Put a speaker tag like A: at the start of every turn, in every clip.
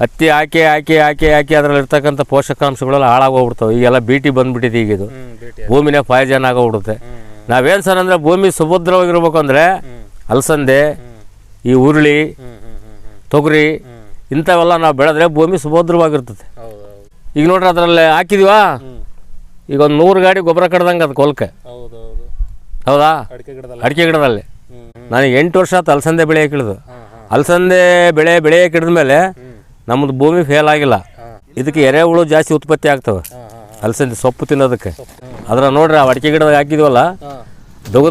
A: ಹತ್ತಿ ಹಾಕಿ ಹಾಕಿ ಹಾಕಿ ಹಾಕಿ ಅದರಲ್ಲಿ ಇರ್ತಕ್ಕಂಥ ಪೋಷಕಾಂಶಗಳೆಲ್ಲ ಹಾಳಾಗೋಗ್ಬಿಡ್ತಾವೆ. ಈಗೆಲ್ಲ ಬೀಟಿ ಬಂದ್ಬಿಟ್ಟಿದೆ ಈಗ ಇದು ಭೂಮಿನೇ ಪಾಯ್ಜನ್ ಆಗೋಗ್ಬಿಡುತ್ತೆ. ನಾವೇನು ಸರ್ ಅಂದರೆ ಭೂಮಿ ಸುಭದ್ರವಾಗಿರ್ಬೇಕು ಅಂದರೆ ಅಲಸಂದೆ ಈ
B: ಹ್ಮ್
A: ತೊಗರಿ ಇಂಥವೆಲ್ಲ ನಾವು ಬೆಳೆದ್ರೆ ಭೂಮಿ ಸುಭದ್ರವಾಗಿರ್ತದೆ. ಈಗ ನೋಡ್ರಿ ಅದರಲ್ಲಿ ಹಾಕಿದೀವಾ? ಈಗ ಒಂದು ನೂರು ಗಾಡಿ ಗೊಬ್ಬರ ಕಡ್ದಂಗೆ ಅದು ಕೊಲ್ಕೆ.
B: ಹೌದು ಅಡಿಕೆ ಗಿಡದಲ್ಲ.
A: ನನಗೆ ಎಂಟು ವರ್ಷ ಆಯ್ತು ಅಲಸಂದೆ ಬೆಳೆಯಕ್ಕೆ ಹಿಡಿದು ಅಲಸಂದೆ ಬೆಳೆ ಬೆಳೆಯಕ್ಕೆ ಹಿಡಿದ ಮೇಲೆ ನಮ್ಮದು ಭೂಮಿ ಫೇಲ್ ಆಗಿಲ್ಲ. ಇದಕ್ಕೆ ಎರೆಹುಳು ಜಾಸ್ತಿ ಉತ್ಪತ್ತಿ ಆಗ್ತವೆ. ಅಲ್ಸಂದಿ ಸೊಪ್ಪು ತಿನ್ನೋದಕ್ಕೆ. ಅದ್ರ ನೋಡ್ರಿ ಆ ಅಡಿಕೆ ಗಿಡದಾಗ ಹಾಕಿದ್ವಲ್ಲ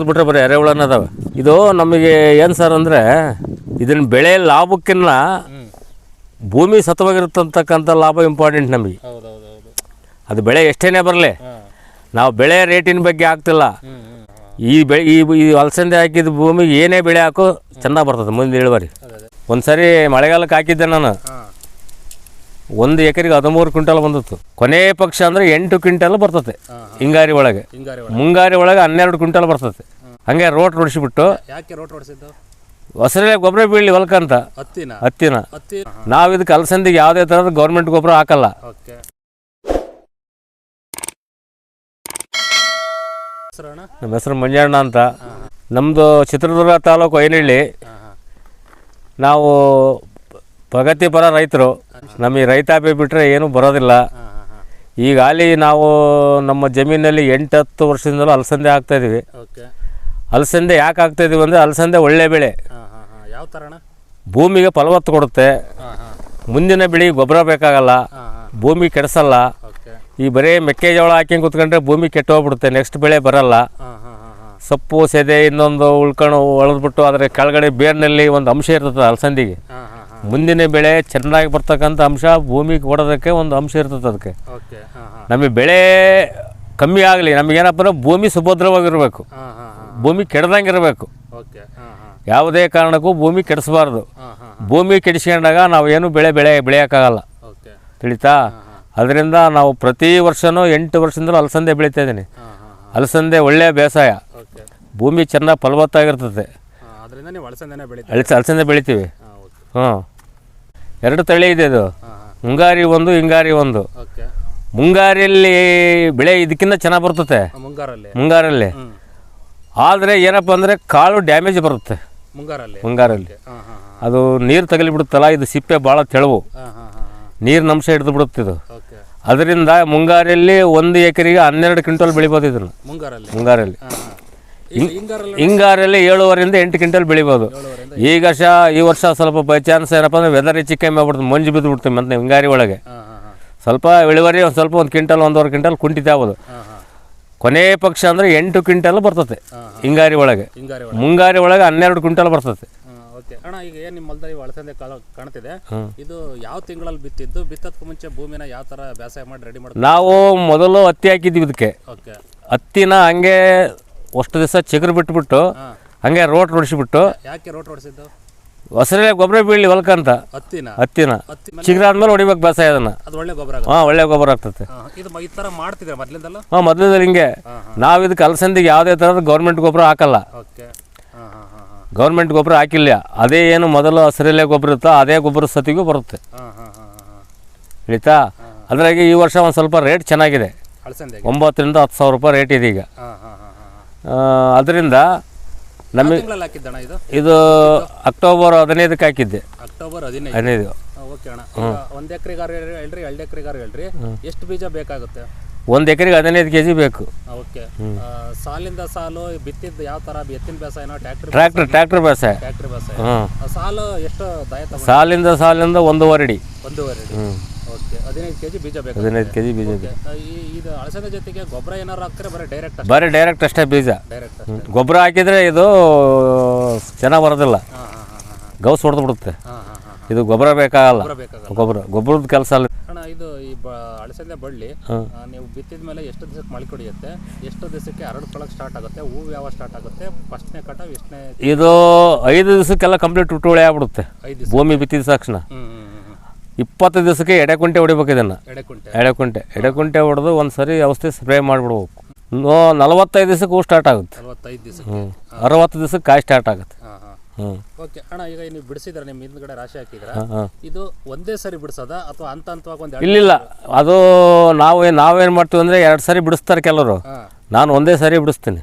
A: ಬಿಟ್ರೆ ಬರೀ ಎರೆಹುಳನ ಅದಾವೆ. ಇದು ನಮಗೆ ಏನು ಸರ್ ಅಂದರೆ ಇದನ್ನ ಬೆಳೆ ಲಾಭಕ್ಕಿನ್ನ ಭೂಮಿ ಸತ್ವಾಗಿರುತ್ತಂತಕ್ಕಂಥ ಲಾಭ ಇಂಪಾರ್ಟೆಂಟ್ ನಮಗೆ. ಅದು ಬೆಳೆ ಎಷ್ಟೇನೇ ಬರಲಿ. ನಾವು ಬೆಳೆ ರೇಟಿನ ಬಗ್ಗೆ ಆಗ್ತಿಲ್ಲ. ಈ ಬೆಳೆ ಈ ಈ ಅಲಸಂದೆ ಹಾಕಿದ ಭೂಮಿಗೆ ಏನೇ ಬೆಳೆ ಹಾಕೋ ಚೆನ್ನಾಗಿ ಬರ್ತದೆ ಮುಂದೆ ಇಳುವರಿ. ಒಂದು ಸರಿ ಮಳೆಗಾಲಕ್ಕೆ ಹಾಕಿದ್ದೆ ನಾನು. ಒಂದು ಎಕರೆಗೆ ಹದಿಮೂರು ಕ್ವಿಂಟಲ್ ಬಂದಿತ್ತು ಕೊನೆ ಪಕ್ಷ ಅಂದ್ರೆ ಎಂಟು ಕ್ವಿಂಟಲ್ ಬರ್ತದೆ.
B: ಹಾಂ
A: ಹಿಂಗಾರಿ ಒಳಗೆ. ಮುಂಗಾರಿ ಒಳಗೆ ಹನ್ನೆರಡು ಕ್ವಿಂಟಲ್ ಬರ್ತದೆ. ಹಂಗೆ ರೋಟ್ ಹೊಡಿಸಿಬಿಟ್ಟು
B: ಯಾಕೆ ರೋಟ್ ಹೊಡಿಸಿದ್ದು
A: ಹೊಸರೇ ಗೊಬ್ಬರ ಬೀಳಲಿ ಹೊಲ್ಕಂತ
B: ಹತ್ತಿನ?
A: ಹತ್ತಿನ.
B: ಹತ್ತಿ?
A: ನಾವು ಇದಕ್ಕೆ ಅಲಸಂದಿಗೆ ಯಾವುದೇ ಥರದ ಗೌರ್ಮೆಂಟ್ ಗೊಬ್ಬರ ಹಾಕಲ್ಲ. ನಮ್ಮ ಹೆಸರು ಮಂಜಣ್ಣ ಅಂತ. ನಮ್ಮದು ಚಿತ್ರದುರ್ಗ ತಾಲೂಕು ಐನಹಳ್ಳಿ ನಾವು ಪ್ರಗತಿಪರ ರೈತರು ನಮಗೆ ರೈತಾಪಿ ಬಿಟ್ಟರೆ ಏನೂ ಬರೋದಿಲ್ಲ. ಈಗ ಅಲ್ಲಿ ನಾವು ನಮ್ಮ ಜಮೀನಲ್ಲಿ ಎಂಟು ಹತ್ತು ವರ್ಷದಿಂದಲೂ ಅಲಸಂದೆ ಹಾಕ್ತಾಯಿದ್ದೀವಿ ಅಲಸಂದೆ ಯಾಕೆ ಹಾಕ್ತಾಯಿದ್ದೀವಿ ಅಂದರೆ ಅಲಸಂದೆ ಒಳ್ಳೆ ಬೆಳೆ.
B: ಯಾವ ಥರ
A: ಭೂಮಿಗೆ ಫಲವತ್ತು ಕೊಡುತ್ತೆ. ಮುಂದಿನ ಬೆಳೆಗೆ ಗೊಬ್ಬರ ಬೇಕಾಗಲ್ಲ. ಭೂಮಿ ಕೆಡಿಸಲ್ಲ. ಈ ಬರೀ ಮೆಕ್ಕೆಜೋಳ ಹಾಕಿ ಕುತ್ಕೊಂಡ್ರೆ ಭೂಮಿ ಕೆಟ್ಟೋಗ್ಬಿಡುತ್ತೆ ನೆಕ್ಸ್ಟ್ ಬೆಳೆ ಬರಲ್ಲ. ಸೊಪ್ಪು ಸೆದೆ ಇನ್ನೊಂದು ಉಳ್ಕೊಂಡು ಒಳದ್ಬಿಟ್ಟು ಅದರ ಕೆಳಗಡೆ ಬೇರ್ನಲ್ಲಿ ಒಂದು ಅಂಶ ಇರ್ತದೆ ಅಲಸಂದಿಗೆ. ಮುಂದಿನ ಬೆಳೆ ಚೆನ್ನಾಗಿ ಬರ್ತಕ್ಕಂಥ ಅಂಶ ಭೂಮಿಗೆ ಕೊಡೋದಕ್ಕೆ ಒಂದು ಅಂಶ ಇರ್ತದೆ ಅದಕ್ಕೆ. ನಮಗೆ ಬೆಳೆ ಕಮ್ಮಿ ಆಗಲಿ ನಮಗೇನಪ್ಪ ಅಂದ್ರೆ ಭೂಮಿ ಸುಭದ್ರವಾಗಿರಬೇಕು. ಭೂಮಿ ಕೆಡ್ದಂಗೆ ಇರಬೇಕು
B: ಓಕೆ ಹಾಂ ಹಾಂ.
A: ಯಾವುದೇ ಕಾರಣಕ್ಕೂ ಭೂಮಿ ಕೆಡಿಸಬಾರ್ದು. ಭೂಮಿ ಕೆಡಿಸ್ಕೊಂಡಾಗ ನಾವು ಏನು ಬೆಳೆ ಬೆಳೆ ಬೆಳೆಯೋಕ್ಕಾಗಲ್ಲ. ತಿಳಿತಾ? ಅದರಿಂದ ನಾವು ಪ್ರತಿ ವರ್ಷವೂ ಎಂಟು ವರ್ಷದಿಂದ ಅಲಸಂದೆ ಬೆಳೀತಾ ಇದ್ದೀನಿ. ಅಲಸಂದೆ ಒಳ್ಳೆಯ ಬೇಸಾಯ. ಭೂಮಿ ಚೆನ್ನಾಗಿ ಫಲವತ್ತಾಗಿರ್ತದೆ. ಅಲಸಂದೆ ಬೆಳಿತೀವಿ.
B: ಹಾಂ.
A: ಎರಡು ತಳಿ ಇದೆ
B: ಅದು
A: ಮುಂಗಾರಿ ಒಂದು ಹಿಂಗಾರಿ ಒಂದು.
B: ಓಕೆ.
A: ಮುಂಗಾರಿಯಲ್ಲಿ ಬೆಳೆ ಇದಕ್ಕಿಂತ ಚೆನ್ನಾಗಿ ಬರ್ತತೆ
B: ಮುಂಗಾರಲ್ಲಿ.
A: ಆದರೆ ಏನಪ್ಪ ಅಂದರೆ ಕಾಳು ಡ್ಯಾಮೇಜ್ ಬರುತ್ತೆ.
B: ಮುಂಗಾರಲ್ಲಿ.
A: ಅದು ನೀರು ತಗಲಿಬಿಡುತ್ತಲ್ಲ ಇದು ಸಿಪ್ಪೆ ಭಾಳ ತೆಳವು. ನೀರಿನ ಅಂಶ ಹಿಡಿದು ಬಿಡುತ್ತೆ ಇದು. ಅದರಿಂದ ಮುಂಗಾರಿಯಲ್ಲಿ ಒಂದು ಎಕರೆಗೆ ಹನ್ನೆರಡು ಕ್ವಿಂಟಲ್ ಬೆಳಿಬೋದು ಇದನ್ನು.
B: ಮುಂಗಾರಲ್ಲಿ.
A: ಮುಂಗಾರಲ್ಲಿ.
B: ಹಿಂಗಾರಲ್ಲಿ
A: ಏಳುವರಿಂದ ಏಳುವರೆಯಿಂದ ಎಂಟು ಕ್ವಿಂಟಲ್ ಬೆಳಿಬೋದು.
B: ಈಗ
A: ಈ ವರ್ಷ ಈ ವರ್ಷ ಸ್ವಲ್ಪ ಬೈ ಚಾನ್ಸ್ ಏನಪ್ಪ ಅಂದ್ರೆ ವೆದರ್ ಹೆಚ್ಚು ಕಮ್ಮಿ ಆಗ್ಬಿಡ್ತು ಮಂಜು ಬಿದ್ದು ಬಿಡ್ತೀವಿ ಮತ್ತೆ ಹಿಂಗಾರಿ ಒಳಗೆ. ಸ್ವಲ್ಪ ಇಳುವರಿ ಒಂದು ಸ್ವಲ್ಪ ಒಂದು ಕ್ವಿಂಟಲ್ ಒಂದೂವರೆ ಕ್ವಿಂಟಲ್
B: ಹಾಂ ಹಾಂ.
A: ಕೊನೆ ಪಕ್ಷ ಅಂದರೆ ಎಂಟು ಕ್ವಿಂಟಲ್ ಬರ್ತದೆ ಹಿಂಗಾರಿ ಒಳಗೆ. ಮುಂಗಾರಿ ಒಳಗೆ ಹನ್ನೆರಡು ಕ್ವಿಂಟಲ್ ಬರ್ತದೆ.
B: ಅಣ್ಣ ಈಗ ಏನು ನಿಮ್ಮ ಹೊಲದಲ್ಲಿ ಕಾಣ್ತಿದೆ? ಇದು ಯಾವ ತಿಂಗಳಲ್ಲಿ ಬಿತ್ತಿದ್ದು? ಬಿತ್ತದಕ್ಕೆ ಮುಂಚೆ ಭೂಮಿನ ಯಾವ ಥರ ಬೇಸಾಯ ಮಾಡಿ ರೆಡಿ ಮಾಡಿ
A: ನಾವು ಮೊದಲು ಹತ್ತಿ ಹಾಕಿದ್ವಿ ಇದಕ್ಕೆ. ಹತ್ತಿನ ಹಂಗೆ ಅಷ್ಟು ದಿವಸ ಚಿಗುರು ಬಿಟ್ಬಿಟ್ಟು
B: ಹಾಂ.
A: ಹಂಗೆ ರೋಟ್ ಹೊಡಿಸಿಬಿಟ್ಟು
B: ಯಾಕೆ ರೋಟ್ ಹೊಡಿಸಿದ್ದು
A: ಹೊಸರೇ ಗೊಬ್ಬರ ಬೀಳಿ ಹೊಲ್ಕಂತ
B: ಹತ್ತಿನ?
A: ಹತ್ತಿನ.
B: ಹತ್ತಿ
A: ಆದ್ಮೇಲೆ ಹೊಡಿಬೇಕು ಬೇಸಾಯ ಅದನ್ನ.
B: ಅದು ಒಳ್ಳೆ ಗೊಬ್ಬರ ಆಗುತ್ತೆ.
A: ಹಾಂ ಒಳ್ಳೆ ಗೊಬ್ಬರ ಆಗ್ತದೆ
B: ಹಾಂ ಇದು ಮ- ಈ ಥರ ಮಾಡ್ತಿದ್ರೆ ಮೊದಲಿಂದಲ್ಲ
A: ಹಾಂ ಮೊದಲದಲ್ಲಿ ಹಿಂಗೆ.
B: ಹಾಂ ಹಾಂ.
A: ನಾವು ಇದಕ್ಕೆ ಅಲಸಂದಿಗೆ ಯಾವುದೇ ಥರದ ಗೌರ್ಮೆಂಟ್ ಗೊಬ್ಬರ ಹಾಕಲ್ಲ.
B: ಓಕೆ. ಹಾಂ ಹಾಂ ಹಾಂ ಹಾಂ.
A: ಗೌರ್ಮೆಂಟ್ ಗೊಬ್ಬರ ಹಾಕಿಲ್ಲ. ಅದೇ ಏನು ಮೊದಲು ಹಸಿರೆಲೆ ಗೊಬ್ಬರ ಇರುತ್ತೋ ಅದೇ ಗೊಬ್ಬರ ಸತಿಗೂ ಬರುತ್ತೆ.
B: ಹಾ ಹಾ ಹಾಂ ಹಾಂ
A: ಅದ್ರಾಗೆ ಈ ವರ್ಷ ಒಂದು ಸ್ವಲ್ಪ ರೇಟ್ ಚೆನ್ನಾಗಿದೆ.
B: ಅಳಸಂದೆಗೆ
A: ಒಂಬತ್ತರಿಂದ ಹತ್ತು ಸಾವಿರ ರೂಪಾಯಿ ರೇಟ್ ಇದೆ ಈಗ
B: ಹಾಂ ಹಾಂ ಹಾಂ ಹಾಂ.
A: ಅದರಿಂದ ನಮಗೆ
B: ಇದು?
A: ಇದು ಅಕ್ಟೋಬರ್ ಹದಿನೈದಕ್ಕೆ ಹಾಕಿದ್ದೆ.
B: ಅಕ್ಟೋಬರ್ ಹದಿನೈದು.
A: ಹದಿನೈದು.
B: ಓಕೆ ಅಣ್ಣ. ಒಂದು ಎಕರೆಗಾರು ಹೇಳ್ರಿ ಎರಡು ಎಕರೆಗಾರ ಹೇಳ್ರಿ. ಎಷ್ಟು ಬೀಜ ಬೇಕಾಗುತ್ತೆ?
A: ಒಂದು ಎಕರೆಗೆ ಹದಿನೈದು ಕೆಜಿ ಬೇಕು.
B: ಓಕೆ. ಸಾಲಿಂದ ಸಾಲು ಬಿತ್ತಿದ್ದು ಯಾವ ತರ? ಎತ್ತಿನ ಬೇಸಾಯನೋ ಏನೋ
A: ಟ್ರ್ಯಾಕ್ಟರ್ ಟ್ರ್ಯಾಕ್ಟರ್ ಬೇಸಾಯ.
B: ಟ್ಯಾಕ್ಟ್ರಿ ಬೇಸಾಯ. ಸಾಲು ಎಷ್ಟು
A: ಸಾಲಿಂದ ಸಾಲಿಂದ ಒಂದೂವರೆ ಅಡಿ.
B: ಒಂದೂವರೆ ಅಡಿ. ಹದಿನೈದು ಕೆಜಿ ಬೀಜ ಬೇಕು
A: ಹದಿನೈದು ಕೆ ಜಿ ಬೀಜ ಬೇಕು
B: ಇದು ಅಳಸಂದೆ ಜೊತೆಗೆ ಗೊಬ್ಬರ ಏನಾರು ಹಾಕ್ತಾರೆ ಬರೀ ಡೈರೆಕ್ಟ್ ಅಷ್ಟೇ.
A: ಬರೀ ಡೈರೆಕ್ಟ್ ಅಷ್ಟೇ ಬೀಜ.
B: ಡೈರೆಕ್ಟ್
A: ಗೊಬ್ಬರ ಹಾಕಿದರೆ ಇದು ಚೆನ್ನಾಗಿ ಬರೋದಿಲ್ಲ. ಗೌಸ್ ಹೊಡೆದು ಬಿಡುತ್ತೆ ಇದು ಗೊಬ್ಬರ ಬೇಕಾಗಲ್ಲ.
B: ಗೊಬ್ಬರ
A: ಗೊಬ್ಬರದ ಕೆಲಸ ಅಲ್ಲ.
B: ಅಣ್ಣ ಇದು ಈ ಅಳಸಂದೆ ಬಳ್ಳಿ ನೀವು ಬಿತ್ತಿದ ಮೇಲೆ ಎಷ್ಟು ದಿವಸಕ್ಕೆ ಮಳೆ ಕುಡಿಯುತ್ತೆ? ಎಷ್ಟು ದಿವಸಕ್ಕೆ ಹರಡ್ಕೊಳಕ್ಕೆ ಸ್ಟಾರ್ಟ್ ಆಗುತ್ತೆ? ಹೂವು ಯಾವ ಸ್ಟಾರ್ಟ್ ಆಗುತ್ತೆ? ಫಸ್ಟ್ನೇ ಕಟಾವ್ ಎಷ್ಟನೇ
A: ಇದು ಐದು ದಿವಸಕ್ಕೆಲ್ಲ ಕಂಪ್ಲೀಟ್ ಹುಟ್ಟುವಳಿ ಆಗ್ಬಿಡುತ್ತೆ. ಭೂಮಿ ಬಿತ್ತಿದ ತಕ್ಷಣ. ಇಪ್ಪತ್ತು ದಿವಸಕ್ಕೆ ಎಡೆಕುಂಟೆ ಹೊಡಿಬೇಕು ಇದನ್ನು.
B: ಎಡೆಕುಂಟೆ
A: ಎಡೆಕುಂಟೆ ಎಡೆಕುಂಟೆ ಹೊಡೆದು ಒಂದು ಸರಿ ಔಷಧಿ ಸ್ಪ್ರೇ ಮಾಡಿಬಿಡ್ಬೇಕು. ನೋ ನಲವತ್ತೈದು ದಿವಸಕ್ಕೆ ಹೂ ಸ್ಟಾರ್ಟ್ ಆಗುತ್ತೆ ಹ್ಞೂ ಅರವತ್ತು ದಿವಸಕ್ಕೆ ಕಾಯಿ ಸ್ಟಾರ್ಟ್ ಆಗುತ್ತೆ. ಹ್ಞೂ
B: ಓಕೆ ಅಣ್ಣ ಈಗ ನೀವು ಬಿಡಿಸಿದ್ರೆ ನಿಮ್ಮ ಹಿಂದ್ಗಡೆ ರಾಶಿ ಹಾಕಿದ್ರ ಇದು ಒಂದೇ ಸರಿ ಬಿಡಿಸೋದ ಅಥವಾ ಹಂತ ಹಂತವಾಗಿ ಒಂದು
A: ಇಲ್ಲಿಲ್ಲ. ಅದು ನಾವು ನಾವೇನು ಮಾಡ್ತೀವಿ ಅಂದರೆ ಎರಡು ಸಾರಿ ಬಿಡಿಸ್ತಾರೆ ಕೆಲವರು. ನಾನು ಒಂದೇ ಸಾರಿ ಬಿಡಿಸ್ತೀನಿ.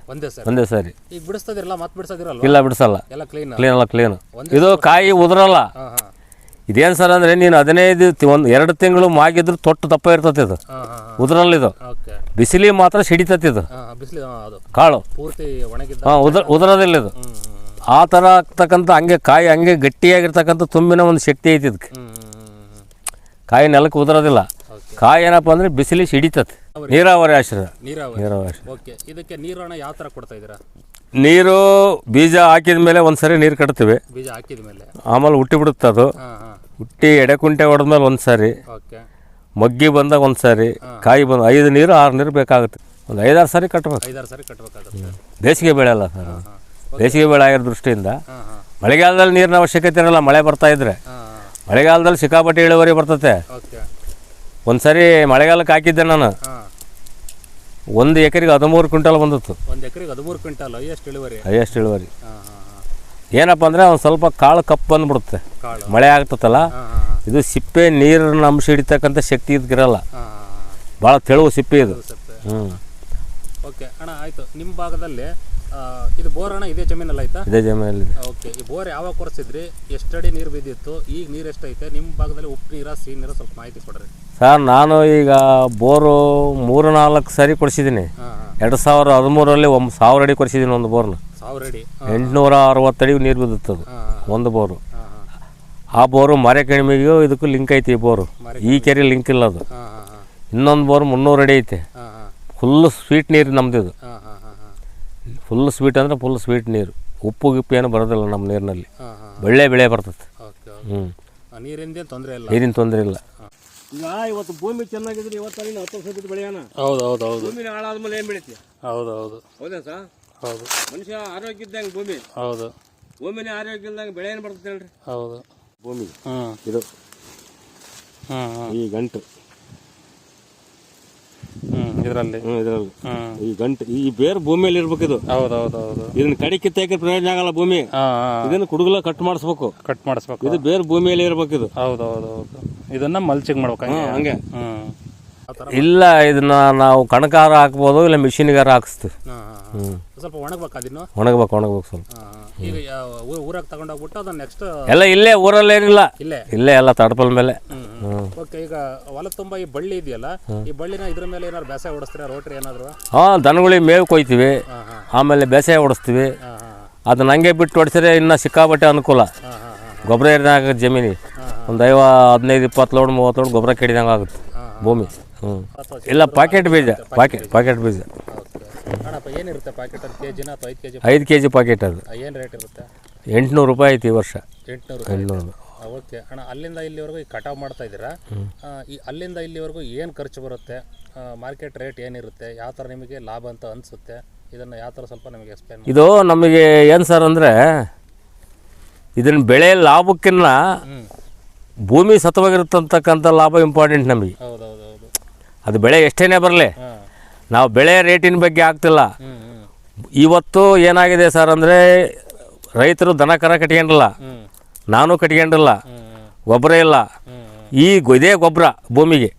B: ಒಂದೇ ಸರಿ. ಈಗ ಬಿಡಿಸ್ತದಿರಲ್ಲ ಮತ್ತೆ
A: ಇಲ್ಲ ಬಿಡಿಸಲ್ಲ.
B: ಎಲ್ಲ ಕ್ಲೀನ್
A: ಕ್ಲೀನ್ ಕ್ಲೀನ್ ಇದು ಕಾಯಿ ಉದ್ರಲ್ಲ. ಇದೇನು ಸರ್ ಅಂದರೆ ನೀನು ಹದಿನೈದು ಒಂದು ಎರಡು ತಿಂಗಳು ಮಾಗಿದ್ರು ತೊಟ್ಟು ದಪ್ಪ ಇರ್ತತಿ ಇದು.
B: ಉದರಲ್ಲಿದು
A: ಬಿಸಿಲಿ ಮಾತ್ರ ಸಿಡಿತತಿ ಇದು.
B: ಅದು.
A: ಕಾಳು. ಹಾಂ ಉದ್ರ ಉದುರೋದಿಲ್ಲ ಇದು. ಆ ಥರ ಆಗ್ತಕ್ಕಂಥ ಹಂಗೆ ಕಾಯಿ ಹಂಗೆ ಗಟ್ಟಿಯಾಗಿರ್ತಕ್ಕಂಥ ತುಂಬಿನ ಒಂದು ಶಕ್ತಿ ಐತಿ ಇದಕ್ಕೆ. ಕಾಯಿ ನೆಲಕ್ಕೆ ಉದರೋದಿಲ್ಲ. ಕಾಯಿ ಏನಪ್ಪ ಅಂದರೆ ಬಿಸಿಲಿ ಸಿಡಿತತಿ. ನೀರಾವರಿ. ಆಶ್ರಯ.
B: ನೀರಾವರಿ.
A: ಆಶ್ರಯ.
B: ಇದಕ್ಕೆ ನೀರನ್ನು ಯಾವ ಥರ ಕೊಡ್ತಾ ಇದ್ದೀರಾ?
A: ನೀರು ಬೀಜ ಹಾಕಿದ ಮೇಲೆ ಒಂದು ಸರಿ ನೀರು ಕಟ್ತೀವಿ.
B: ಬೀಜ ಹಾಕಿದ ಮೇಲೆ.
A: ಆಮೇಲೆ ಹುಟ್ಟಿ ಬಿಡುತ್ತೆ ಅದು. ಹುಟ್ಟಿ ಎಡೆಕುಂಟೆ ಹೊಡೆದ್ಮೇಲೆ ಒಂದು ಸಾರಿ
B: ಓಕೆ.
A: ಮಗ್ಗಿ ಬಂದಾಗ ಒಂದು ಸಾರಿ ಕಾಯಿ ಬಂದ ಐದು ನೀರು ಆರು ನೀರು ಬೇಕಾಗುತ್ತೆ. ಒಂದು ಐದಾರು ಸಾರಿ ಕಟ್ಟಬೇಕು
B: ಐದಾರು ಸಾರಿ ಕಟ್ಟಬೇಕಾಗುತ್ತೆ
A: ಬೇಸಿಗೆ ಬೆಳೆ ಅಲ್ಲ ಸರ್ ಬೇಸಿಗೆ ಬೆಳೆ ಆಗಿರೋ ದೃಷ್ಟಿಯಿಂದ ಮಳೆಗಾಲದಲ್ಲಿ ನೀರಿನ ಅವಶ್ಯಕತೆ ಇರಲ್ಲ ಮಳೆ ಬರ್ತಾ ಇದ್ರೆ. ಮಳೆಗಾಲದಲ್ಲಿ ಸಿಕ್ಕಾಪಟ್ಟೆ ಇಳುವರಿ ಬರ್ತತೆ. ಒಂದು ಸರಿ ಮಳೆಗಾಲಕ್ಕೆ ಹಾಕಿದ್ದೆ ನಾನು. ಒಂದು ಎಕರೆಗೆ ಹದಿಮೂರು ಕ್ವಿಂಟಲ್ ಬಂದಿತ್ತು
B: ಒಂದು ಎಕರೆಗೆ ಹದಿಮೂರು ಕ್ವಿಂಟಲ್ ಹೈಯೆಸ್ಟ್ ಇಳುವರಿ.
A: ಹೈಯೆಸ್ಟ್ ಇಳುವರಿ. ಏನಪ್ಪ ಅಂದರೆ ಒಂದು ಸ್ವಲ್ಪ ಕಾಳು ಕಪ್ಪು ಬಂದ್ಬಿಡುತ್ತೆ. ಮಳೆ
B: ಹಾಂ
A: ಇದು ಸಿಪ್ಪೆ ನೀರಿನ ಅಂಶ ಹಿಡಿತಕ್ಕಂಥ ಶಕ್ತಿ ಇದಕ್ಕಿರಲ್ಲ
B: ಹಾಂ
A: ಭಾಳ ತೆಳುವು ಸಿಪ್ಪೆ ಇದು. ಹ್ಞೂ
B: ಓಕೆ ಅಣ್ಣ ಆಯಿತು. ನಿಮ್ಮ ಭಾಗದಲ್ಲಿ ಇದು ಬೋರ್ ಅಣ್ಣ ಇದೇ ಜಮೀನಲ್ಲ ಆಯ್ತಾ?
A: ಇದೇ ಜಮೀನಲ್ಲಿದೆ.
B: ಓಕೆ ಈ ಬೋರ್ ಯಾವಾಗ ಕೊರೆಸಿದ್ರಿ? ಎಷ್ಟಡಿ ನೀರು ಬಿದ್ದಿತ್ತು? ಈಗ ನೀರು ಎಷ್ಟೈತೆ? ನಿಮ್ಮ ಭಾಗದಲ್ಲಿ ಉಪ್ಪು ನೀರ ಸಿಹಿ ನೀರ ಸ್ವಲ್ಪ ಮಾಹಿತಿ ಕೊಡ್ರಿ.
A: ಸರ್ ನಾನು ಈಗ ಬೋರು ಮೂರು ನಾಲ್ಕು ಸಾರಿ ಕೊಡಿಸಿದ್ದೀನಿ ಎರಡು ಸಾವಿರ ಹದಿಮೂರರಲ್ಲಿ ಒಂದು ಸಾವಿರ ಅಡಿ ಕೊಡಿಸಿದ್ದೀನಿ ಒಂದು ಬೋರ್ನ.
B: ಸಾವಿರ ಅಡಿ.
A: ಎಂಟುನೂರ ಅರವತ್ತಡಿ ನೀರು ಬಿದ್ದಿತ್ತು ಅದು. ಒಂದು ಬೋರು. ಆ ಬೋರು ಮರೆಕಣಿಮೆಗೂ ಇದಕ್ಕೂ ಲಿಂಕ್ ಐತಿ ಈ ಬೋರು. ಈ ಕೆರೆ ಲಿಂಕ್ ಇಲ್ಲ ಅದು. ಇನ್ನೊಂದು ಬೋರ್ ಮುನ್ನೂರು ಅಡಿ ಐತೆ.
B: ಹಾಂ ಹಾಂ.
A: ಫುಲ್ ಸ್ವೀಟ್ ನೀರು ನಮ್ದು ಇದು ಫುಲ್ ಸ್ವೀಟ್ ಅಂದರೆ ಫುಲ್ ಸ್ವೀಟ್ ನೀರು. ಉಪ್ಪು ಗಿಪ್ಪು ಏನು ಬರೋದಿಲ್ಲ ನಮ್ಮ ನೀರಿನಲ್ಲಿ. ಬೆಳ್ಳೆ ಬೆಳೆ ಬರ್ತದೆ. ಹ್ಞೂ
B: ಓಕೆ. ನೀರಿಂದೇನು ತೊಂದರೆ ಇಲ್ಲ?
A: ನೀರಿನ ತೊಂದರೆ ಇಲ್ಲ.
C: ಈಗ ಇವತ್ತು ಭೂಮಿ ಚೆನ್ನಾಗಿದ್ರೆ ಇವತ್ತು ನೀನು ಹತ್ತು ವರ್ಷ ಬಿಟ್ಟು ಬೆಳೆಯೋಣ
B: ಹೌದು ಹೌದು ಹೌದು.
C: ಭೂಮಿನ ಹಾಳಾದ್ಮೇಲೆ ಏನು ಬೆಳಿತೀಯ?
B: ಹೌದು ಹೌದು.
C: ಹೌದಾ ಸರ್
B: ಹೌದು.
C: ಮನುಷ್ಯ ಆರೋಗ್ಯ ಇದ್ದಂಗೆ ಭೂಮಿ.
B: ಹೌದು.
C: ಭೂಮಿನ ಆರೋಗ್ಯ ಇಲ್ದಂಗೆ ಬೆಳೆ ಏನು ಬರ್ತದೆ ಹೇಳ್ರಿ?
B: ಹೌದು.
A: ಭೂಮಿ.
B: ಹಾಂ
A: ಇದು
B: ಹಾಂ
A: ಈ ಗಂಟು.
B: ಇದರಲ್ಲಿ.
A: ಇದರಲ್ಲಿ. ಈ ಗಂಟೆ ಈ ಬೇರೆ ಭೂಮಿಯಲ್ಲಿ ಇರ್ಬೇಕು ಇದು.
B: ಹೌದು ಹೌದು ಹೌದು
A: ಇದನ್ನ ಕಡಿ ಕಿತ್ತಾಕ ಪ್ರಯೋಜನ ಆಗಲ್ಲ ಭೂಮಿ.
B: ಹಾಂ ಹಾಂ.
A: ಇದನ್ನ ಕುಡುಗಲ ಕಟ್ ಮಾಡಿಸ್ಬೇಕು.
B: ಕಟ್ ಮಾಡಿಸ್ಬೇಕು.
A: ಇದು ಬೇರೆ ಭೂಮಿಯಲ್ಲಿ ಇರ್ಬೇಕು ಇದು.
B: ಹೌದು ಹೌದು ಹೌದು ಇದನ್ನ ಮಲ್ಚಿಂಗ್ ಮಾಡ್ಬೇಕು ಹಂಗೆ.
A: ಹಂಗೆ.
B: ಹ್ಞೂ
A: ಇಲ್ಲ ಇದನ್ನ ನಾವು ಕಣಕಾರ ಹಾಕ್ಬೋದು ಇಲ್ಲ ಮಿಷಿನ್ಗಾರ ಹಾಕಿಸ್ತೀವಿ.
B: ಸ್ವಲ್ಪ ಒಣಗ್ಬೇಕು ಅದನ್ನು?
A: ಒಣಗ್ಬೇಕು ಒಣಗ್ಬೇಕು ಸ್ವಲ್ಪ.
B: ಈಗ ಊರಾಗ ತಗೊಂಡೋಗ್ಬಿಟ್ಟು ಅದನ್ನ ನೆಕ್ಸ್ಟ್
A: ಎಲ್ಲ ಇಲ್ಲೇ ಊರಲ್ಲೇನಿಲ್ಲ.
B: ಇಲ್ಲೇ?
A: ಇಲ್ಲೇ ಎಲ್ಲ ತಡಪಲ್ ಮೇಲೆ.
B: ಓಕೆ ಈಗ ಹೊಲ ತುಂಬ ಈ ಬಳ್ಳಿ ಇದೆಯಲ್ಲ ಈ ಬಳ್ಳಿನ ಇದ್ರ ಮೇಲೆ ಏನಾದ್ರು ಬೇಸಾಯ ಓಡಿಸ್ತೀರಾ ರೋಟ್ರಿ ಏನಾದ್ರು?
A: ಹಾಂ ದನಗಳಿಗೆ ಮೇವು ಕೊಯ್ತೀವಿ. ಆಮೇಲೆ ಬೇಸಾಯ ಓಡಿಸ್ತೀವಿ.
B: ಹಾಂ ಹಾಂ
A: ಅದನ್ನ ಹಂಗೆ ಬಿಟ್ಟು ಹೊಡಿಸಿದ್ರೆ ಇನ್ನೂ ಸಿಕ್ಕಾಪಟ್ಟೆ ಅನುಕೂಲ. ಗೊಬ್ಬರ ಹಿಡಿದಂಗೆ ಜಮೀನಿ ಒಂದು ಐವ ಹದಿನೈದು ಇಪ್ಪತ್ತು ಲೋಡ್ ಮೂವತ್ತು ಲೋಡ್ ಗೊಬ್ಬರ ಕೆಡಿದಂಗೆ ಆಗುತ್ತೆ ಭೂಮಿ. ಹ್ಞೂ ಇಲ್ಲ ಪಾಕೆಟ್ ಬೀಜ ಪಾಕೆಟ್ ಪಾಕೆಟ್ ಬೀಜ.
B: ಏನಿರುತ್ತೆ ಅಥವಾ ಐದು ಕೆ ಜಿ
A: ಪಾಕೆಟ್ ಅದು.
B: ಏನು ರೇಟ್ ಇರುತ್ತೆ?
A: ಎಂಟುನೂರು ರೂಪಾಯಿ ಐತಿ ಈ ವರ್ಷ.
B: ಎಂಟುನೂರು. ಓಕೆ ಅಣ್ಣ ಅಲ್ಲಿಂದ ಇಲ್ಲಿವರೆಗೂ ಈ ಕಟಾವು ಮಾಡ್ತಾ ಇದ್ದೀರಾ? ಈ ಅಲ್ಲಿಂದ ಇಲ್ಲಿವರೆಗೂ ಏನು ಖರ್ಚು ಬರುತ್ತೆ? ಮಾರ್ಕೆಟ್ ರೇಟ್ ಏನಿರುತ್ತೆ? ಯಾವ ಥರ ನಿಮಗೆ ಲಾಭ ಅಂತ ಅನಿಸುತ್ತೆ? ಇದನ್ನು ಯಾವ ಥರ ಸ್ವಲ್ಪ ನಮಗೆ ಎಕ್ಸ್ಪ್ಲೈನ್
A: ಇದು ನಮಗೆ ಏನು ಸರ್ ಅಂದರೆ ಇದನ್ನು ಬೆಳೆ ಲಾಭಕ್ಕಿನ್ನ ಭೂಮಿ ಸತ್ವಾಗಿರುತ್ತಂತಕ್ಕಂಥ ಲಾಭ ಇಂಪಾರ್ಟೆಂಟ್ ನಮಗೆ.
B: ಹೌದು ಹೌದು ಹೌದು
A: ಅದು ಬೆಳೆ ಎಷ್ಟೇನೇ ಬರಲಿ. ನಾವು ಬೆಳೆ ರೇಟಿನ ಬಗ್ಗೆ ಆಗ್ತಿಲ್ಲ. ಇವತ್ತು ಏನಾಗಿದೆ ಸರ್ ಅಂದರೆ ರೈತರು ದನ ಕರ ಕಟ್ಕೊಂಡಿಲ್ಲ ನಾನು ಕಟ್ಕೊಂಡಿಲ್ಲ ಗೊಬ್ಬರ ಇಲ್ಲ. ಈ ಇದೇ ಗೊಬ್ಬರ ಭೂಮಿಗೆ.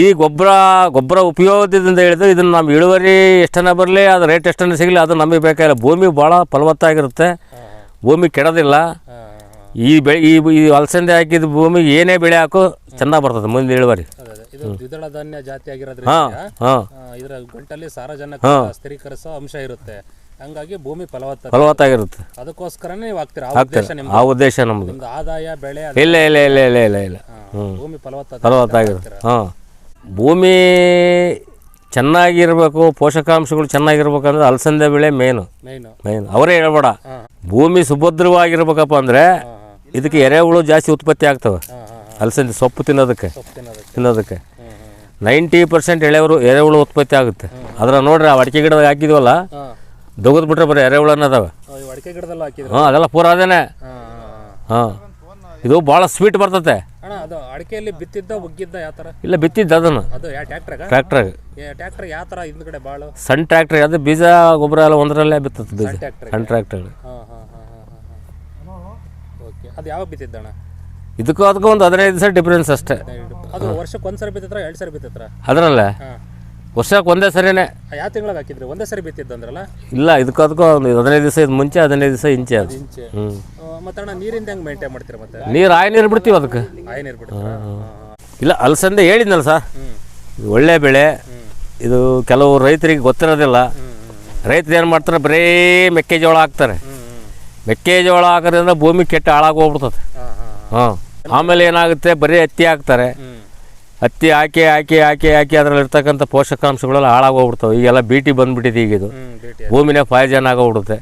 A: ಈ ಗೊಬ್ಬರ ಗೊಬ್ಬರ ಉಪಯೋಗದಿಂದ ಹೇಳಿದ್ರೆ ಇದನ್ನು ನಮ್ಮ ಇಳುವರಿ ಎಷ್ಟನ್ನ ಬರಲಿ ಅದು ರೇಟ್ ಎಷ್ಟನ್ನ ಸಿಗಲಿ ಅದು ನಮಗೆ ಬೇಕಾಗಿಲ್ಲ. ಭೂಮಿ ಭಾಳ ಫಲವತ್ತಾಗಿರುತ್ತೆ. ಭೂಮಿ ಕೆಡೋದಿಲ್ಲ. ಈ ಬೆಳೆ ಈ ಈ ಅಲಸಂದೆ ಹಾಕಿದ ಭೂಮಿಗೆ ಏನೇ ಬೆಳೆ ಹಾಕೋ ಚೆನ್ನಾಗಿ ಬರ್ತದೆ ಮುಂದೆ ಇಳುವರಿ.
B: ದ್ವಿದಳ ಧಾನ್ಯ ಜಾತಿ ಆಗಿರೋದ್ರಿಂದ ಇದರ ಗಂಟಲ್ಲಿ ಸಾರಜನಕ ಸ್ಥಿರೀಕರಿಸೋ ಅಂಶ ಇರುತ್ತೆ. ಹಂಗಾಗಿ ಭೂಮಿ ಫಲವತ್ತ
A: ಫಲವತ್ತಾಗಿರುತ್ತೆ.
B: ಅದಕ್ಕೋಸ್ಕರನೇ ನೀವು ಹಾಕ್ತೀರಾ? ಆ ಉದ್ದೇಶ ನಿಮ್ದು.
A: ಆ ಉದ್ದೇಶ ನಮ್ಮದು
B: ನಿಮ್ದು ಆದಾಯ ಬೆಳೆ ಅದು-
A: ಇಲ್ಲ ಇಲ್ಲ ಇಲ್ಲ ಇಲ್ಲ ಇಲ್ಲ ಇಲ್ಲ.
B: ಹಾ, ಭೂಮಿ ಫಲವತ್ತ
A: ಫಲವತ್ತಾಗಿರುತ್ತೆ. ಹಾಂ. ಭೂಮಿ ಚೆನ್ನಾಗಿರ್ಬೇಕು ಪೋಷಕಾಂಶಗಳು ಚೆನ್ನಾಗಿರ್ಬೇಕಂದ್ರೆ ಅಲಸಂದೆ ಬೆಳೆ ಮೇನು
B: ಮೇಯ್ನು.
A: ಮೇನ್ ಅವರೇ ಹೇಳ್ಬೇಡ.
B: ಹಾಂ
A: ಭೂಮಿ ಸುಭದ್ರವಾಗಿರ್ಬೇಕಪ್ಪ ಅಂದರೆ
B: ಹಾಂ ಹಾಂ.
A: ಇದಕ್ಕೆ ಎರೆಹುಳು ಜಾಸ್ತಿ ಉತ್ಪತ್ತಿ ಆಗ್ತವೆ.
B: ಹಾಂ ಹಾಂ ಹಾಂ.
A: ಅಲಸಂದೆ ಸೊಪ್ಪು ತಿನ್ನೋದಕ್ಕೆ.
B: ಸೊಪ್ಪು ತಿನ್ನೋದಕ್ಕೆ.
A: ನೈಂಟಿ ಪರ್ಸೆಂಟ್ ಎಳೆಯವರು ಎರೆಹುಳು ಉತ್ಪತ್ತಿ ಆಗುತ್ತೆ. ಅದ್ರ ನೋಡ್ರಿ ಆ ಅಡಿಕೆ ಗಿಡದಾಗ ಹಾಕಿದ್ವಲ್ಲ
B: ಹಾಂ.
A: ದೊಗದ್ ಬಿಟ್ರೆ ಬರೀ ಎರೆಹುಳನ ಅದಾವೆ.
B: ಅಡಿಕೆ ಗಿಡದಲ್ಲ ಹಾಕಿದ್ರು.
A: ಹಾಂ ಅದೆಲ್ಲ ಪೂರ ಅದೇನೆ.
B: ಹಾಂ
A: ಇದು ಭಾಳ ಸ್ವೀಟ್ ಬರ್ತತೆ.
B: ಅಣ್ಣ ಅದು ಅಡಿಕೆಯಲ್ಲಿ ಬಿತ್ತಿದ್ದ ಉಗ್ಗಿದ್ದ ಯಾವ ಥರ?
A: ಇಲ್ಲ ಬಿತ್ತಿದ್ದು ಅದನ್ನು.
B: ಅದು ಯಾವ ಟ್ಯಾಕ್ಟ್ರಾಗ
A: ಟ್ರ್ಯಾಕ್ಟ್ರಾಗ
B: ಟ್ಯಾಕ್ಟರ್ ಯಾವ ಥರ ಹಿಂದ್ಗಡೆ ಬಾಳು?
A: ಸಣ್ಣ ಟ್ರ್ಯಾಕ್ಟ್ರಿ ಅದು ಬೀಜ ಗೊಬ್ಬರ ಎಲ್ಲ ಒಂದರಲ್ಲೇ ಬಿತ್ತುತ್ತೆ ಬೀಜ.
B: ಟ್ಯಾಕ್ಟ್ರ್
A: ಸಣ್ಣ ಟ್ರ್ಯಾಕ್ಟರ್
B: ಹಾಂ ಹಾಂ ಓಕೆ ಅದು ಯಾವಾಗ ಬಿತ್ತಿದ್ದಣ್ಣ
A: ಇದಕ್ಕೂ ಅದಕ್ಕೂ ಒಂದು ಹದಿನೈದು ದಿವಸ ಡಿಫ್ರೆನ್ಸ್ ಅಷ್ಟೇ.
B: ಅದು ವರ್ಷಕ್ಕೆ ಒಂದು ಸರಿ ಬಿತ್ತಿತ್ರ ಎರಡು ಸರಿ ಬಿತ್ತಿತ್ರ?
A: ಅದರಲ್ಲೇ?
B: ಹಾಂ.
A: ವರ್ಷಕ್ಕೆ ಒಂದೇ ಸರಿನೇ.
B: ಯಾವ ತಿಂಗಳ ಹಾಕಿದ್ರಿ? ಒಂದೇ ಸರಿ ಬಿತ್ತಿದ್ದಂದ್ರಲ್ಲ
A: ಇಲ್ಲ ಇದಕ್ಕೂ ಅದಕ್ಕೂ ಒಂದು ಹದಿನೈದು ದಿವಸ ಇದು ಮುಂಚೆ ಹದಿನೈದು ದಿವಸ ಇಂಚೆ ಅದು.
B: ಇಂಚೆ
A: ಹ್ಞೂ
B: ಮತ್ತೆ ಅಣ್ಣ ನೀರಿಂದ ಹೆಂಗೆ ಮೇಂಟೈನ್ ಮಾಡ್ತೀರಾ ಮತ್ತೆ?
A: ನೀರು ಆಯ ನೀರು ಬಿಡ್ತೀವಿ ಅದಕ್ಕೆ.
B: ಆಯ ನೀರು ಬಿಡ್ತೀರಾ?
A: ಇಲ್ಲ ಅಲಸಂದೆ ಹೇಳಿದ್ನಲ್ಲ ಸರ್ ಇದು ಒಳ್ಳೆ ಬೆಳೆ. ಇದು ಕೆಲವು ರೈತರಿಗೆ ಗೊತ್ತಿರೋದಿಲ್ಲ. ರೈತರು ಏನು ಮಾಡ್ತಾರೆ? ಬರೀ ಮೆಕ್ಕೆಜೋಳ ಹಾಕ್ತಾರೆ. ಮೆಕ್ಕೆಜೋಳ ಹಾಕೋದ್ರಿಂದ ಭೂಮಿ ಕೆಟ್ಟ ಹಾಳಾಗಿ
B: ಹೋಗ್ಬಿಡ್ತದೆ. ಹಾಂ
A: ಆಮೇಲೆ ಏನಾಗುತ್ತೆ? ಬರೀ ಹತ್ತಿ ಹಾಕ್ತಾರೆ. ಹತ್ತಿ ಹಾಕಿ ಹಾಕಿ ಹಾಕಿ ಹಾಕಿ ಅದರಲ್ಲಿ ಇರ್ತಕ್ಕಂಥ ಪೋಷಕಾಂಶಗಳೆಲ್ಲ ಹಾಳಾಗೋಗ್ಬಿಡ್ತವೆ. ಈಗೆಲ್ಲ ಬೀಟಿ ಬಂದ್ಬಿಟ್ಟಿದೆ ಈಗ ಇದು.
B: ಹ್ಞೂ ಭೇಟಿ
A: ಭೂಮಿನೇ ಪಾಯ್ಜನ್ ಆಗೋಗ್ಬಿಡುತ್ತೆ.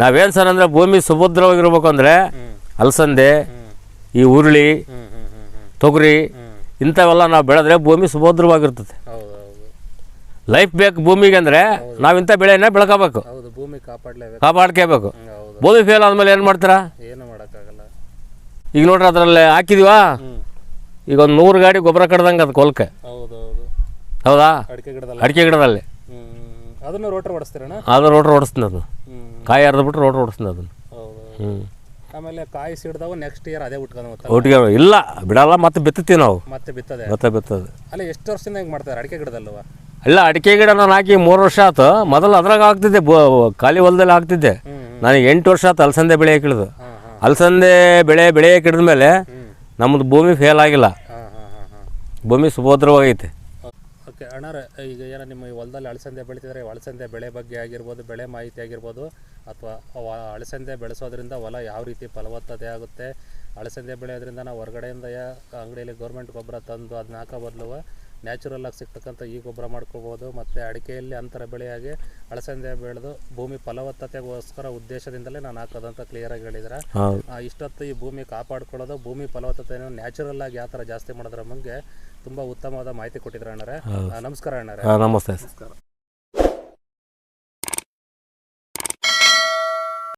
A: ನಾವೇನು ಸರ್ ಅಂದರೆ ಭೂಮಿ ಸುಭದ್ರವಾಗಿರ್ಬೇಕು ಅಂದರೆ ಅಲಸಂದೆ ಈ ಹುರುಳಿ ತೊಗರಿ ಇಂಥವೆಲ್ಲ ನಾವು ಬೆಳೆದ್ರೆ ಭೂಮಿ ಸುಭದ್ರವಾಗಿರ್ತದೆ. ಲೈಫ್ ಬೇಕು ಭೂಮಿಗೆ ಅಂದರೆ ನಾವು ಇಂಥ ಬೆಳೆನ ಬೆಳ್ಕೋಬೇಕು. ಕಾಪಾಡ್ಕೋಬೇಕು. ಭೂಮಿ ಫೇಲ್ ಆದಮೇಲೆ ಏನು ಮಾಡ್ತೀರಾ? ಈಗ ನೋಡ್ರಿ ಅದರಲ್ಲಿ ಹಾಕಿದೀವಾ? ಈಗ ಒಂದು ನೂರು ಗಾಡಿ ಗೊಬ್ಬರ ಕಡ್ದಂಗೆ ಅದು ಕೊಲ್ಕೆ.
B: ಹೌದು ಹೌದು?
A: ಹೌದಾ
B: ಅಡಿಕೆ ಗಿಡದಲ್ಲ.
A: ಅಡಿಕೆ ಗಿಡದಲ್ಲಿ.
B: ಅದನ್ನು ರೋಟರ್ ಓಡಿಸ್ತೀರಣ್ಣ
A: ಅದು ರೋಟ್ರ್ ಓಡಿಸ್ತೀನಿ
B: ಅದು.
A: ಕಾಯಿ ಹರಿದು ಬಿಟ್ಟು ರೋಟ್ರ್ ಓಡಿಸ್ತೀನಿ ಅದನ್ನು.
B: ಹೌದು
A: ಹ್ಞೂ
B: ಆಮೇಲೆ ಕಾಯಿ ಸಿಡ್ದವ ನೆಕ್ಸ್ಟ್ ಇಯರ್ ಅದೇ ಉಟ್ಕೊಂಡು
A: ಒಟ್ಟಿಗೆ ಇಲ್ಲ ಬಿಡಲ್ಲ ಮತ್ತೆ ಬಿತ್ತುತ್ತೀವಿ ನಾವು.
B: ಮತ್ತೆ ಬಿತ್ತದೆ?
A: ಮತ್ತೆ ಬಿತ್ತದು.
B: ಅಲ್ಲ ಎಷ್ಟು ವರ್ಷದಿಂದ ಹೆಂಗೆ ಮಾಡ್ತಾರೆ ಅಡಿಕೆ ಗಿಡದಲ್ವ
A: ಇಲ್ಲ ಅಡಿಕೆ ಗಿಡ ನಾನು ಹಾಕಿ ಮೂರು ವರ್ಷ ಆಯ್ತು ಮೊದಲು ಅದ್ರಾಗ ಹಾಕ್ತಿದ್ದೆ ಬ ಖಾಲಿ ಹೊಲದಲ್ಲಿ ಹಾಕ್ತಿದ್ದೆ. ನನಗೆ ಎಂಟು ವರ್ಷ ಆಯ್ತು ಅಲಸಂದೆ ಬೆಳೆ ಹಾಕಿಳಿದು. ಅಲಸಂದೆ ಬೆಳೆ ಬೆಳೆ ಹಿಡಿದ ಮೇಲೆ ನಮ್ಮದು ಭೂಮಿ ಫೇಲ್ ಆಗಿಲ್ಲ.
B: ಹಾಂ ಹಾಂ ಹಾಂ ಹಾಂ.
A: ಭೂಮಿ ಸುಭದ್ರವಾಗೈತೆ.
B: ಓಕೆ ಅಣ್ಣಾರ ಈಗ ಏನ ನಿಮ್ಮ ಈ ಹೊಲದಲ್ಲಿ ಅಳಸಂದೆ ಬೆಳಿತಿದ್ರೆ ಅಳಸಂದೆ ಬೆಳೆ ಬಗ್ಗೆ ಆಗಿರ್ಬೋದು ಬೆಳೆ ಮಾಹಿತಿ ಆಗಿರ್ಬೋದು ಅಥವಾ ಅಳಸಂದೆ ಬೆಳೆಸೋದ್ರಿಂದ ಹೊಲ ಯಾವ ರೀತಿ ಫಲವತ್ತತೆ ಆಗುತ್ತೆ ಅಳಸಂದೆ ಬೆಳೆಯೋದ್ರಿಂದ ನಾವು ಹೊರಗಡೆಯಿಂದ ಯಾ ಅಂಗಡಿಯಲ್ಲಿ ಗೌರ್ಮೆಂಟ್ ಗೊಬ್ಬರ ತಂದು ಅದನ್ನ ಹಾಕೋ ಬದಲು ನ್ಯಾಚುರಲ್ ಆಗಿ ಸಿಗ್ತಕ್ಕಂಥ ಈ ಗೊಬ್ಬರ ಮಾಡ್ಕೋಬೋದು. ಮತ್ತು ಅಡಿಕೆಯಲ್ಲಿ ಅಂತರ ಬೆಳೆಯಾಗಿ ಅಳಸಂದೆ ಬೆಳೆದು ಭೂಮಿ ಫಲವತ್ತತೆಗೋಸ್ಕರ ಉದ್ದೇಶದಿಂದಲೇ ನಾನು ಹಾಕೋದಂತ ಕ್ಲಿಯರಾಗಿ ಹೇಳಿದ್ರೆ ಇಷ್ಟೊತ್ತು ಈ ಭೂಮಿ ಕಾಪಾಡ್ಕೊಳ್ಳೋದು ಭೂಮಿ ಫಲವತ್ತತೆಯನ್ನು ನ್ಯಾಚುರಲ್ ಆಗಿ ಯಾವ ಥರ ಜಾಸ್ತಿ ಮಾಡೋದ್ರ ಬಗ್ಗೆ ತುಂಬ ಉತ್ತಮವಾದ ಮಾಹಿತಿ ಕೊಟ್ಟಿದ್ರು ಅಣ್ಣರೇ. ನಮಸ್ಕಾರ ಅಣ್ಣರೇ.
A: ನಮಸ್ತೆ. ಸರ್